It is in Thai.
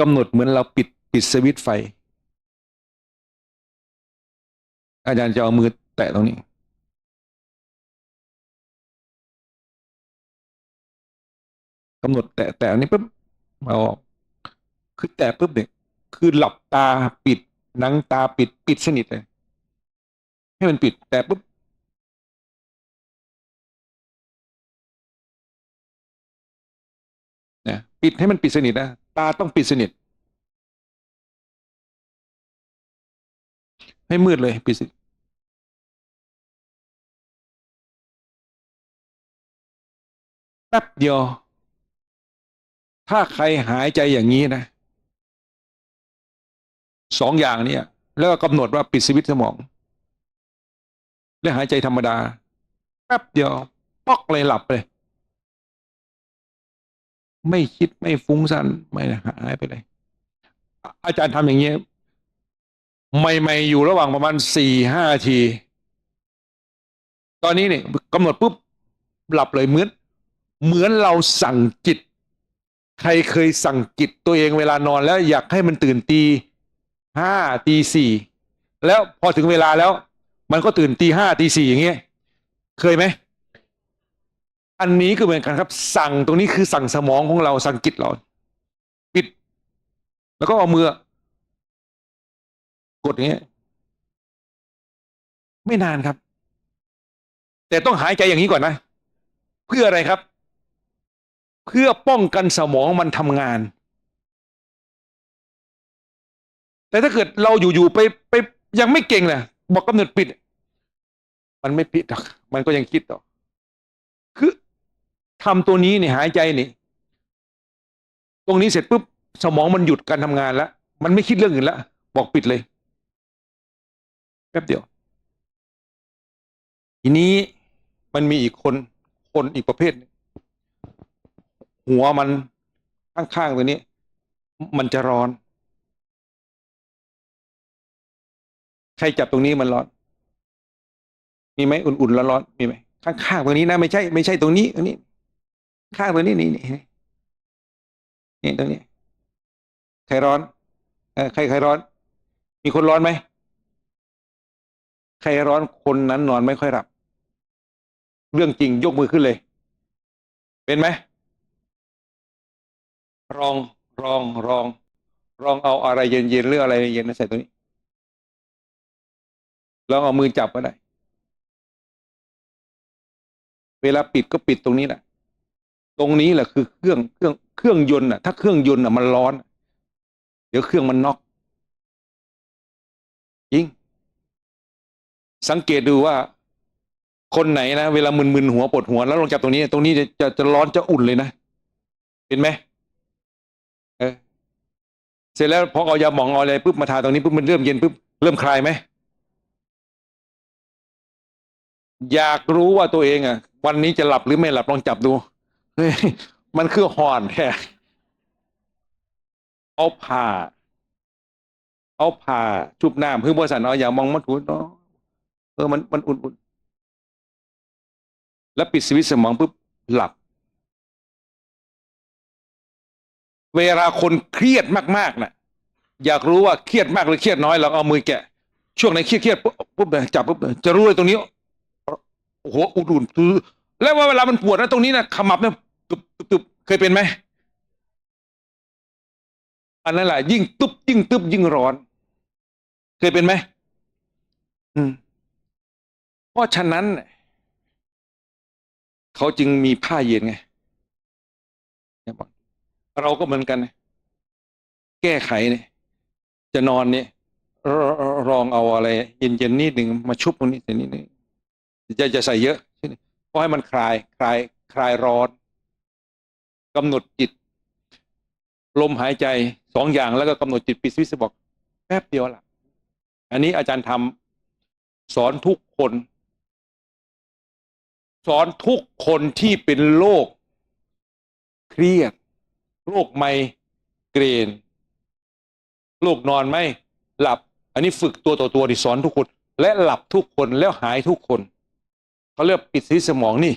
กำหนดเหมือนเราปิดปิดสวิตไฟ อาจารย์จะเอามือแตะตรงนี้ กำหนดแตะแตะนี้ปุ๊บเอาออกคือแตะปุ๊บเนี่ยคือหลับตาปิดหนังตาปิดปิดสนิทเลย ให้มันปิดแต่ปุ๊บนะปิดให้มันปิดสนิทนะ ตาต้องปิดสนิท ให้มืดเลยปิดสนิทแป๊บเดียว ถ้าใครหายใจอย่างนี้นะสองอย่างเนี่ย แล้วก็กำหนดว่าปิดสวิตช์สมอง แล้วหายใจธรรมดา แป๊บเดียวปอกเลยหลับเลย ไม่คิดไม่ฟุ้งซ่านไม่หายไปเลย อาจารย์ทำอย่างเงี้ยใหม่ ๆ อยู่ระหว่างประมาณสี่ห้าที ตอนนี้เนี่ยกำหนดปุ๊บหลับเลยเหมือนเหมือนเราสั่งจิต ใครเคยสั่งจิตตัวเองเวลานอนแล้วอยากให้มันตื่นตีห้าตีสี่แล้วพอถึงเวลาแล้ว มันก็ตื่นตีห้าตีสี่อย่างเงี้ยเคยไหม อันนี้ก็เหมือนกันครับ สั่งตรงนี้คือสั่งสมองของเราสั่งจิตเรา ปิด แล้วก็เอามือกดอย่างเงี้ยไม่นานครับ แต่ต้องหายใจอย่างนี้ก่อนนะ เพื่ออะไรครับ เพื่อป้องกันสมองมันทำงาน แต่ถ้าเกิดเราอยู่ๆไปไปยังไม่เก่งเลยบอกกำหนดปิด มันไม่ปิดหรอกมันก็ยังคิดต่อคือ ทำตัวนี้เนี่ยหายใจนี่ตรงนี้เสร็จปุ๊บสมองมันหยุดการทำงานแล้ว มันไม่คิดเรื่องอื่นแล้วบอกปิดเลยแป๊บเดียว ทีนี้มันมีอีกคนคนอีกประเภท หัวมันข้างๆตัวนี้ มันจะร้อน ใครจับตรงนี้มันร้อน มีไหมอุ่นๆร้อนๆมีไหมข้างๆตรงนี้นะไม่ใช่ ไม่ใช่ตรงนี้ตรงนี้ ข้างตรงนี้นี่นี่นี่ตรงนี้ใครร้อนเออใครใครร้อน มีคนร้อนไหมใครร้อนคนนั้นนอนไม่ค่อยหลับ เรื่องจริงยกมือขึ้นเลย เป็นไหมรองรองรอง รองเอาอะไรเย็นๆหรืออะไรเย็นๆใส่ตรงนี้ลองเอามือจับก็ได้ เวลาปิดก็ปิดตรงนี้แหละ ตรงนี้แหละคือเครื่องเครื่องเครื่องยนต์อะ ถ้าเครื่องยนต์อะมันร้อน เดี๋ยวเครื่องมันน็อกจริง สังเกตดูว่า คนไหนนะเวลามึนๆหัวปวดหัวแล้วลองจับตรงนี้ ตรงนี้จะจะจะร้อนจะอุ่นเลยนะเห็นไหมเออเสร็จแล้วพอเอายาหมองเอาอะไรปุ๊บมาทาตรงนี้ปุ๊บมันเริ่มเย็นปุ๊บเริ่มคลายไหมอยากรู้ว่าตัวเองอะ วันนี้จะหลับหรือไม่หลับลองจับดู มันคือห่อนแท้เอาผ่าเอาผ่าชุบน้ำเพื่อบริษัทเอาอย่ามองมันถูเนาะเออมันมันอุ่นๆแล้วปิดสวิตช์สมองปุ๊บหลับ เวลาคนเครียดมากๆน่ะ อยากรู้ว่าเครียดมากหรือเครียดน้อยเราเอามือแกะ ช่วงไหนเครียดเครียดปุ๊บจับปุ๊บจะรู้เลยตรงนี้โอ้โหอุ่นๆแล้วว่าเวลามันปวดนะตรงนี้นะขมับเนี่ย ตุบตุบตุบเคยเป็นไหมอันนั้นแหละยิ่งตุบยิ่งตุบยิ่งร้อน เคยเป็นไหมอืม เพราะฉะนั้นเขาจึงมีผ้าเย็นไงเราก็เหมือนกันนะแก้ไขเนี่ยจะนอนเนี่ยรรองเอาอะไรเย็นๆนิดหนึ่งมาชุบตรงนี้แต่นิดหนึ่งจะจะใส่เยอะเพราะให้มันคลายคลายคลายร้อน กำหนดจิต ลมหายใจสองอย่างแล้วก็กำหนดจิตปิดสวิตช์บอกแป๊บเดียวละอันนี้อาจารย์ทำสอนทุกคน สอนทุกคนที่เป็นโรคเครียดโรคไมเกรนโรคนอนไม่หลับ อันนี้ฝึกตัวต่อตัวที่สอนทุกคน และหลับทุกคนแล้วหายทุกคนเขาเรียกปิดสวิตสมองนี่